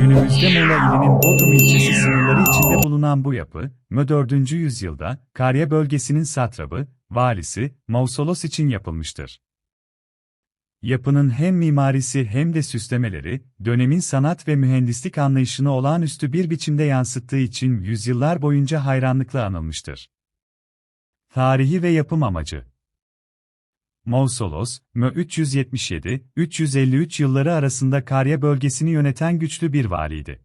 ilinin Bodrum ilçesi sınırları içinde bulunan bu yapı, mö 4. yüzyılda, Karya bölgesinin satrabı, valisi, Mausolos için yapılmıştır. Yapının hem mimarisi hem de süslemeleri, dönemin sanat ve mühendislik anlayışını olağanüstü bir biçimde yansıttığı için yüzyıllar boyunca hayranlıkla anılmıştır. Tarihi ve yapım amacı Mausolos, mö 377-353 yılları arasında Karya bölgesini yöneten güçlü bir valiydi.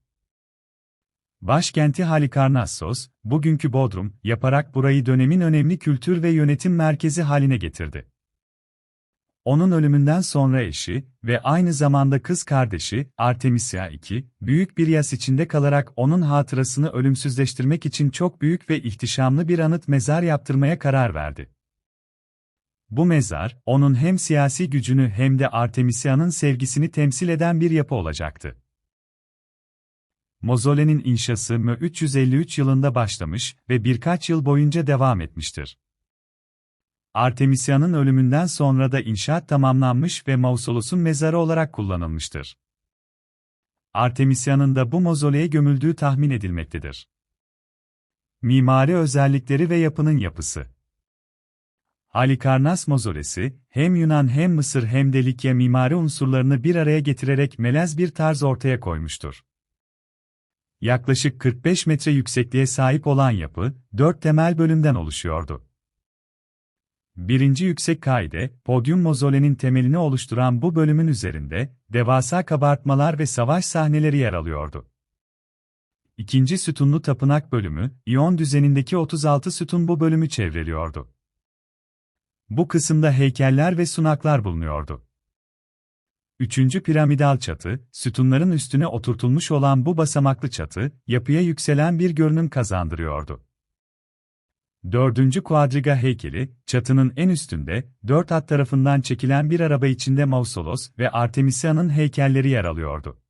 Başkenti Halikarnassos, bugünkü Bodrum, yaparak burayı dönemin önemli kültür ve yönetim merkezi haline getirdi. Onun ölümünden sonra eşi ve aynı zamanda kız kardeşi Artemisia II, büyük bir yas içinde kalarak onun hatırasını ölümsüzleştirmek için çok büyük ve ihtişamlı bir anıt mezar yaptırmaya karar verdi. Bu mezar, onun hem siyasi gücünü hem de Artemisia'nın sevgisini temsil eden bir yapı olacaktı. Mozole'nin inşası mö 353 yılında başlamış ve birkaç yıl boyunca devam etmiştir. Artemisia'nın ölümünden sonra da inşaat tamamlanmış ve Mausolos'un mezarı olarak kullanılmıştır. Artemisia'nın da bu mozoleye gömüldüğü tahmin edilmektedir. Mimari özellikleri ve yapının yapısı Halikarnas mozolesi, hem Yunan hem Mısır hem de Likya mimari unsurlarını bir araya getirerek melez bir tarz ortaya koymuştur. Yaklaşık 45 metre yüksekliğe sahip olan yapı, dört temel bölümden oluşuyordu. Birinci yüksek kaide, podyum mozolenin temelini oluşturan bu bölümün üzerinde, devasa kabartmalar ve savaş sahneleri yer alıyordu. İkinci sütunlu tapınak bölümü, iyon düzenindeki 36 sütun bu bölümü çevreliyordu. Bu kısımda heykeller ve sunaklar bulunuyordu. Üçüncü piramidal çatı, sütunların üstüne oturtulmuş olan bu basamaklı çatı, yapıya yükselen bir görünüm kazandırıyordu. Dördüncü kuadriga heykeli, çatının en üstünde, dört at tarafından çekilen bir araba içinde Mausolos ve Artemisia'nın heykelleri yer alıyordu.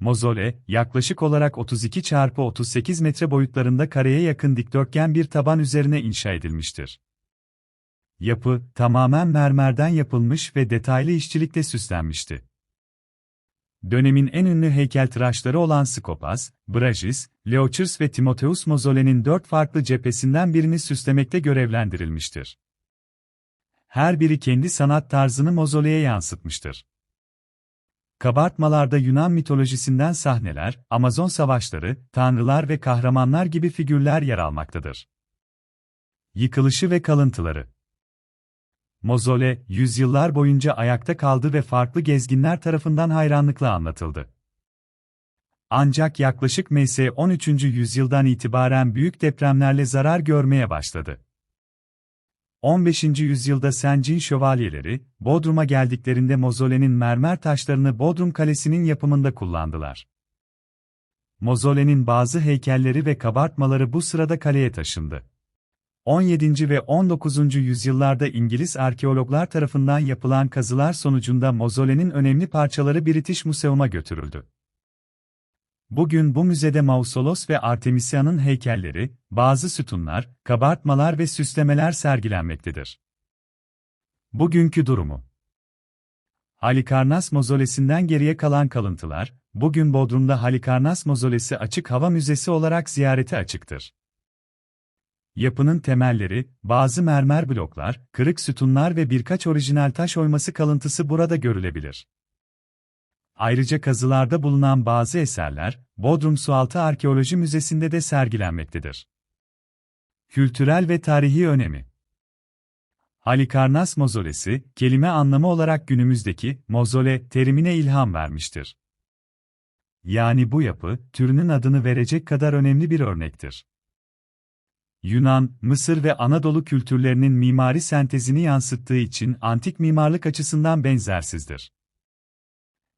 Mozole, yaklaşık olarak 32 çarpı 38 metre boyutlarında kareye yakın dikdörtgen bir taban üzerine inşa edilmiştir. Yapı, tamamen mermerden yapılmış ve detaylı işçilikle süslenmişti. Dönemin en ünlü heykeltıraşları olan Skopas, Brajis, Leochers ve Timotheus Mozole'nin dört farklı cephesinden birini süslemekte görevlendirilmiştir. Her biri kendi sanat tarzını mozoleye yansıtmıştır. Kabartmalarda Yunan mitolojisinden sahneler, Amazon savaşları, tanrılar ve kahramanlar gibi figürler yer almaktadır. Yıkılışı ve kalıntıları Mozole, yüzyıllar boyunca ayakta kaldı ve farklı gezginler tarafından hayranlıkla anlatıldı. Ancak yaklaşık MS 13. yüzyıldan itibaren büyük depremlerle zarar görmeye başladı. 15. yüzyılda Sencin şövalyeleri, Bodrum'a geldiklerinde mozolenin mermer taşlarını Bodrum Kalesi'nin yapımında kullandılar. Mozolenin bazı heykelleri ve kabartmaları bu sırada kaleye taşındı. 17. ve 19. yüzyıllarda İngiliz arkeologlar tarafından yapılan kazılar sonucunda mozolenin önemli parçaları British Museum'a götürüldü. Bugün bu müzede Mausolos ve Artemisia'nın heykelleri, bazı sütunlar, kabartmalar ve süslemeler sergilenmektedir. Bugünkü durumu Halikarnas mozolesinden geriye kalan kalıntılar, bugün Bodrum'da Halikarnas mozolesi açık hava müzesi olarak ziyarete açıktır. Yapının temelleri, bazı mermer bloklar, kırık sütunlar ve birkaç orijinal taş oyması kalıntısı burada görülebilir. Ayrıca kazılarda bulunan bazı eserler, Bodrum Sualtı Arkeoloji Müzesi'nde de sergilenmektedir. Kültürel ve tarihi önemi Halikarnas mozolesi, kelime anlamı olarak günümüzdeki mozole terimine ilham vermiştir. Yani bu yapı, türünün adını verecek kadar önemli bir örnektir. Yunan, Mısır ve Anadolu kültürlerinin mimari sentezini yansıttığı için antik mimarlık açısından benzersizdir.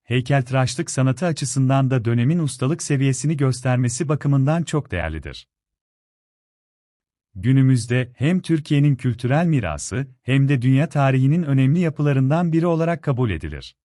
Heykeltıraşlık sanatı açısından da dönemin ustalık seviyesini göstermesi bakımından çok değerlidir. Günümüzde hem Türkiye'nin kültürel mirası hem de dünya tarihinin önemli yapılarından biri olarak kabul edilir.